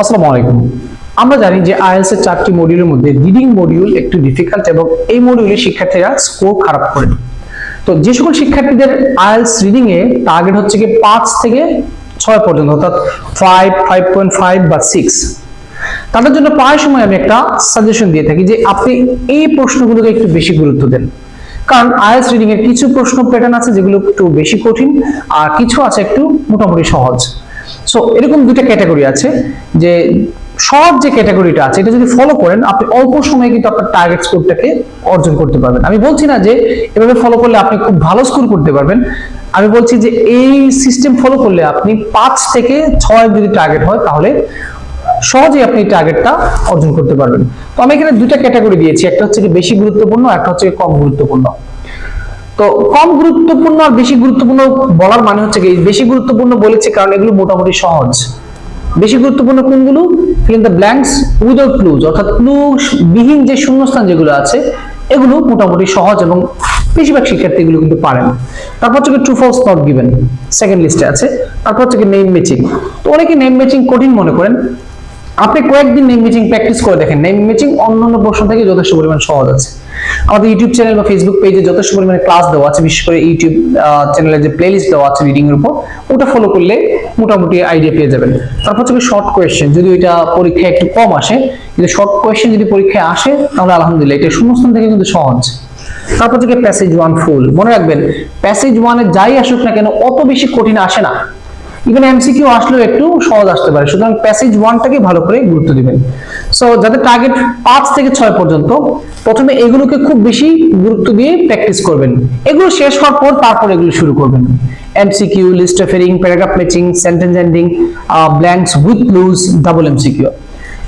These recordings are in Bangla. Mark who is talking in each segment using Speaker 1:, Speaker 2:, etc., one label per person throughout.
Speaker 1: আসসালামু আলাইকুম। আমরা জানি যে আইএলস এর চারটি মডিউলের মধ্যে রিডিং মডিউল একটু ডিফিকাল্ট এবং এই মডিউলে শিক্ষার্থীরা স্কোর খারাপ করে। তো যে সকল শিক্ষার্থীদের আইএলস রিডিং এ টার্গেট হচ্ছে কি পাঁচ থেকে ছয় পর্যন্ত, অর্থাৎ ফাইভ ফাইভ পয়েন্ট ফাইভ বা সিক্স তাদের জন্য প্রায় সময় আমি একটা সাজেশন দিয়ে থাকি যে আপনি এই প্রশ্নগুলোকে একটু বেশি গুরুত্ব দেন। কারণ আইএলস রিডিং এর কিছু প্রশ্ন প্যাটার্ন আছে যেগুলো একটু বেশি কঠিন, আর কিছু আছে একটু মোটামুটি সহজ। সো এরকম দুইটা ক্যাটাগরি আছে যে সহজ যে ক্যাটাগরিটা আছে, এটা যদি ফলো করেন, আপনি অল্প সময়ে কিন্তু আপনার টার্গেট স্কোরটাকে অর্জন করতে পারবেন। আমি বলছি না যে এভাবে ফলো করলে আপনি খুব ভালো স্কোর করতে পারবেন। আমি বলছি যে এই সিস্টেম ফলো করলে আপনি পাঁচ থেকে ছয় যদি টার্গেট হয়, তাহলে সহজেই আপনি টার্গেটটা অর্জন করতে পারবেন। তো আমি এখানে দুটা ক্যাটাগরি দিয়েছি, একটা হচ্ছে বেশি গুরুত্বপূর্ণ একটা হচ্ছে কম গুরুত্বপূর্ণ। তো কম গুরুত্বপূর্ণ আর বেশি গুরুত্বপূর্ণ বলার মানে হচ্ছে কি, বেশি গুরুত্বপূর্ণ বলেছি কারণ এগুলো মোটামুটি সহজ। বেশি গুরুত্বপূর্ণ কোনগুলো? Fill in the blanks without clues অর্থাৎ ক্লু বিহীন যে শূন্যস্থান যেগুলো আছে, এগুলো মোটামুটি সহজ এবং বেশিরভাগ শিক্ষার্থী এগুলো কিন্তু পারেন তারপর হচ্ছে true false not given second লিস্টে আছে। তারপর হচ্ছে নেম ম্যাচিং তো অনেকে নেম ম্যাচিং কঠিন মনে করেন আপনি কয়েকদিন নেম ম্যাচিং প্র্যাকটিস করে দেখেন। নেম ম্যাচিং অন্যান্য প্রশ্ন থেকে যথেষ্ট পরিমাণ সহজ আছে। আমাদের ইউটিউব চ্যানেল বা ফেসবুক পেজে যথেষ্ট পরিমাণে ক্লাস দেওয়া আছে, বিশেষ করে ইউটিউব চ্যানেলে যে প্লেলিস্ট দেওয়া আছে রিডিং এর উপর, ওটা ফলো করলে মোটামুটি আইডিয়া পেয়ে যাবেন। তারপর হচ্ছে শর্ট কোয়েশ্চেন যদি এটা পরীক্ষায় একটু কম আসে কিন্তু শর্ট কোয়েশ্চেন যদি পরীক্ষায় আসে, তাহলে আলহামদুলিল্লাহ এটা শূন্যস্থান থেকে কিন্তু সহজ। তারপর থেকে প্যাসেজ ওয়ান ফুল মনে রাখবেন প্যাসেজ ওয়ানে যাই আসুক না কেন, অত বেশি কঠিন আসে না। ইভেন এমসিকিউ আসলেও একটু সহজ আসতে পারে। সুতরাং প্যাসেজ ওয়ানটাকে ভালো করে গুরুত্ব দিবেন। সো যাদের টার্গেট পাঁচ থেকে ছয় পর্যন্ত, প্রথমে এগুলোকে খুব বেশি গুরুত্ব দিয়ে প্র্যাকটিস করবেন। এগুলো শেষ হওয়ার পর তারপর এগুলো শুরু করবেন। MCQ list referring paragraph matching sentence ending blanks with clues double MCQ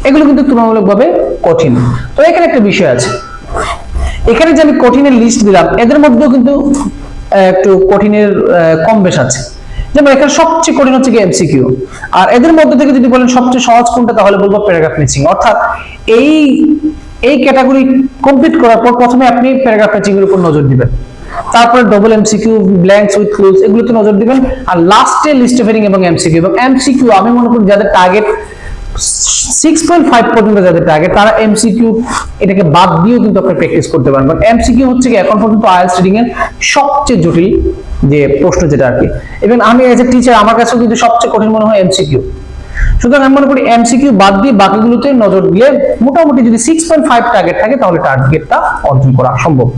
Speaker 1: এগুলো কিন্তু তুলনামূলকভাবে কঠিন। তো এখানে একটা বিষয় আছে। এখানে যে আমি কঠিনের লিস্ট দিলাম, এদের মধ্যেও কিন্তু একটু কঠিনের কম বেশ আছে। যেমন এখানে সবচেয়ে কঠিন হচ্ছে কি এমসিকিউ আর এদের মধ্যে থেকে যদি বলেন সবচেয়ে সহজ কোনটা, তাহলে বলব প্যারাগ্রাফ ম্যাচিং অর্থাৎ এই এই ক্যাটাগরি কমপ্লিট করার পর প্রথমে আপনি প্যারাগ্রাফ ম্যাচিং এর উপর নজর দিবেন। তারপরে double MCQ blanks with clues এগুলোতে নজর দিবেন। আর লাস্টে লিস্ট ফেরিং এবং এমসিকিউ এবং এমসিকিউ আমি মনে করি যাদের টার্গেট সিক্স পয়েন্ট ফাইভ পর্যন্ত যাদের টার্গেট তারা এমসিকিউ এটাকে বাদ দিয়েও কিন্তু আপনি প্র্যাকটিস করতে পারেন। বাট এমসিকিউ হচ্ছে কি, এখন পর্যন্ত আইএলস রিডিং এর সবচেয়ে জটিল যে প্রশ্ন যেটা আর কি। এবং আমি এজ এ টিচার আমার কাছেও কিন্তু সবচেয়ে কঠিন মনে হয় এমসিকিউ সুতরাং আমি মনে করি এমসিকিউ বাদ দিয়ে বাকিগুলোতে নজর দিয়ে মোটামুটি যদি সিক্স পয়েন্ট ফাইভ টার্গেট থাকে তাহলে টার্গেটটা অর্জন করা সম্ভব।